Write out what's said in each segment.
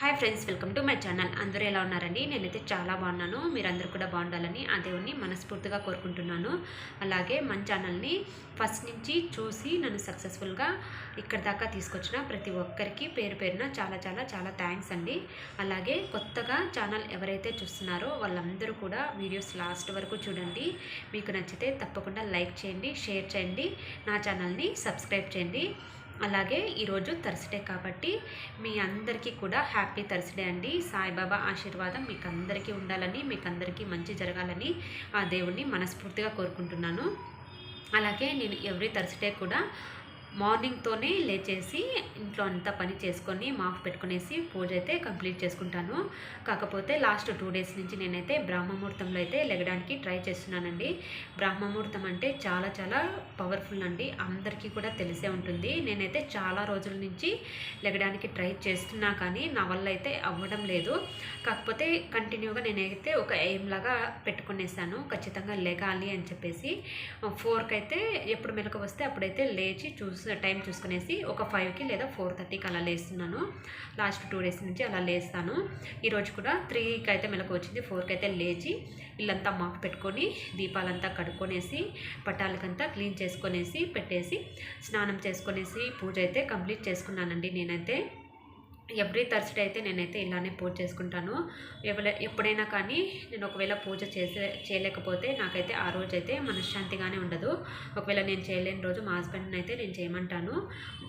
Hi friends welcome to my channel అందరూ ఎలా ఉన్నారండి? నేనైతే చాలా బాగున్నాను. మీరందరూ కూడా బాగుండాలని ఆ దేవుణ్ణి మనస్ఫూర్తిగా కోరుకుంటున్నాను. అలాగే మన ఛానల్ని ఫస్ట్ నుంచి చూసి నన్ను సక్సెస్ఫుల్గా ఇక్కడ దాకా తీసుకొచ్చిన ప్రతి ఒక్కరికి పేరు పేరున చాలా చాలా చాలా థ్యాంక్స్ అండి. అలాగే కొత్తగా ఛానల్ ఎవరైతే చూస్తున్నారో వాళ్ళందరూ కూడా వీడియోస్ లాస్ట్ వరకు చూడండి. మీకు నచ్చితే తప్పకుండా లైక్ చేయండి షేర్ చేయండి. నా ఛానల్ని సబ్స్క్రైబ్ చేయండి. అలాగే ఈరోజు థర్స్డే కాబట్టి మీ అందరికీ కూడా హ్యాపీ థర్స్డే అండి. సాయిబాబా ఆశీర్వాదం మీకు అందరికీ ఉండాలని మీకు అందరికీ మంచి జరగాలని ఆ దేవుణ్ణి మనస్ఫూర్తిగా కోరుకుంటున్నాను. అలాగే నేను ఎవ్రీ థర్స్డే కూడా మార్నింగ్తోనే లేచేసి ఇంట్లో అంతా పని చేసుకొని మాఫ్ పెట్టుకునేసి పూజ అయితే కంప్లీట్ చేసుకుంటాను. కాకపోతే లాస్ట్ టూ డేస్ నుంచి నేనైతే బ్రహ్మముహూర్తంలో అయితే లెగడానికి ట్రై చేస్తున్నానండి. బ్రహ్మముహూర్తం అంటే చాలా చాలా పవర్ఫుల్ అండి. అందరికీ కూడా తెలిసే ఉంటుంది. నేనైతే చాలా రోజుల నుంచి లెగడానికి ట్రై చేస్తున్నా కానీ నా వల్ల అయితే అవ్వడం లేదు. కాకపోతే కంటిన్యూగా నేనైతే ఒక ఎయిమ్ లాగా పెట్టుకునేసాను. ఖచ్చితంగా లెగాలి అని చెప్పేసి. ఫోర్కి అయితే ఎప్పుడు మెలకు వస్తే అప్పుడైతే లేచి చూసి టైం చూసుకునేసి ఒక ఫైవ్కి లేదా ఫోర్ థర్టీకి అలా లేస్తున్నాను. లాస్ట్ టూ డేస్ నుంచి అలా లేస్తాను. ఈరోజు కూడా త్రీకి అయితే మెలకు వచ్చింది ఫోర్కి అయితే లేచి ఇల్లంతా మాకు పెట్టుకొని దీపాలంతా కడుక్కొనేసి పట్టాలకంతా క్లీన్ చేసుకొనేసి పెట్టేసి స్నానం చేసుకొనేసి పూజ అయితే కంప్లీట్ చేసుకున్నానండి నేనైతే. ఎవ్రీ థర్స్డే అయితే నేనైతే ఇలానే పూజ చేసుకుంటాను. ఎవరి ఎప్పుడైనా కానీ నేను ఒకవేళ పూజ చేసే చేయలేకపోతే నాకైతే ఆ రోజు అయితే మనశ్శాంతిగానే ఉండదు. ఒకవేళ నేను చేయలేని రోజు మా హస్బెండ్ని అయితే నేను చేయమంటాను.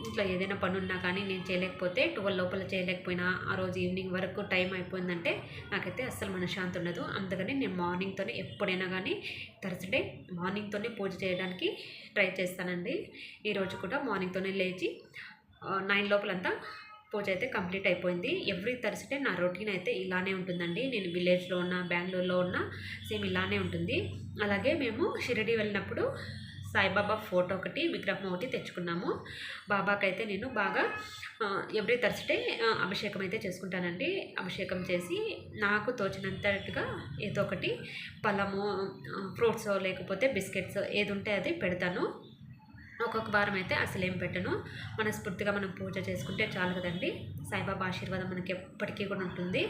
ఇంట్లో ఏదైనా పని ఉన్నా కానీ నేను చేయలేకపోతే ట్వెల్వ్ లోపల చేయలేకపోయినా ఆ రోజు ఈవినింగ్ వరకు టైం అయిపోయిందంటే నాకైతే అస్సలు మనశ్శాంతి ఉండదు. అందుకని నేను మార్నింగ్తోనే ఎప్పుడైనా కానీ థర్స్డే మార్నింగ్తోనే పూజ చేయడానికి ట్రై చేస్తానండి. ఈరోజు కూడా మార్నింగ్తోనే లేచి నైన్ లోపలంతా పూజ అయితే కంప్లీట్ అయిపోయింది. ఎవ్రీ థర్స్డే నా రొటీన్ అయితే ఇలానే ఉంటుందండి. నేను విలేజ్లో ఉన్న బెంగళూరులో ఉన్న సేమ్ ఇలానే ఉంటుంది. అలాగే మేము షిరిడి వెళ్ళినప్పుడు సాయిబాబా ఫోటో ఒకటి విగ్రహం ఒకటి తెచ్చుకున్నాము. బాబాకైతే నేను బాగా ఎవ్రీ థర్స్డే అభిషేకం అయితే చేసుకుంటానండి. అభిషేకం చేసి నాకు తోచినంతగా ఏదో ఒకటి పళ్ళము ఫ్రూట్స్ లేకపోతే బిస్కెట్స్ ఏది ఉంటే అది పెడతాను. ఒక్కొక్క వారం అయితే అసలు ఏం పెట్టను. మనస్ఫూర్తిగా మనం పూజ చేసుకుంటే చాలు కదండి. సాయిబాబా ఆశీర్వాదం మనకి ఎప్పటికీ కూడా ఉంటుంది.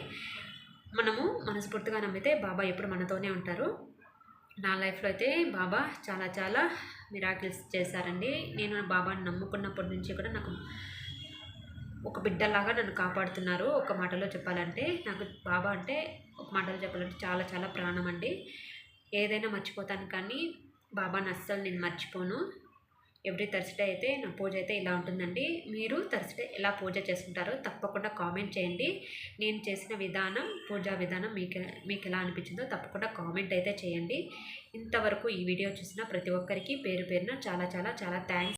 మనము మనస్ఫూర్తిగా నమ్మితే బాబా ఎప్పుడు మనతోనే ఉంటారు. నా లైఫ్లో అయితే బాబా చాలా చాలా మిరాకిల్స్ చేశారండి. నేను బాబాని నమ్ముకున్నప్పటి నుంచి కూడా నాకు ఒక బిడ్డలాగా నన్ను కాపాడుతున్నారు. ఒక మాటలో చెప్పాలంటే నాకు బాబా అంటే ఒక మాటలో చెప్పాలంటే చాలా చాలా ప్రాణం అండి. ఏదైనా మర్చిపోతాను కానీ బాబాని అస్సలు నేను మర్చిపోను. ఎవ్రీ థర్స్డే అయితే నా పూజ అయితే ఇలా ఉంటుందండి. మీరు థర్స్డే ఎలా పూజ చేసుకుంటారో తప్పకుండా కామెంట్ చేయండి. నేను చేసిన విధానం పూజా విధానం మీకు మీకు ఎలా అనిపించిందో తప్పకుండా కామెంట్ అయితే చేయండి. ఇంతవరకు ఈ వీడియో చూసిన ప్రతి ఒక్కరికి పేరు పేరున చాలా చాలా చాలా థ్యాంక్స్.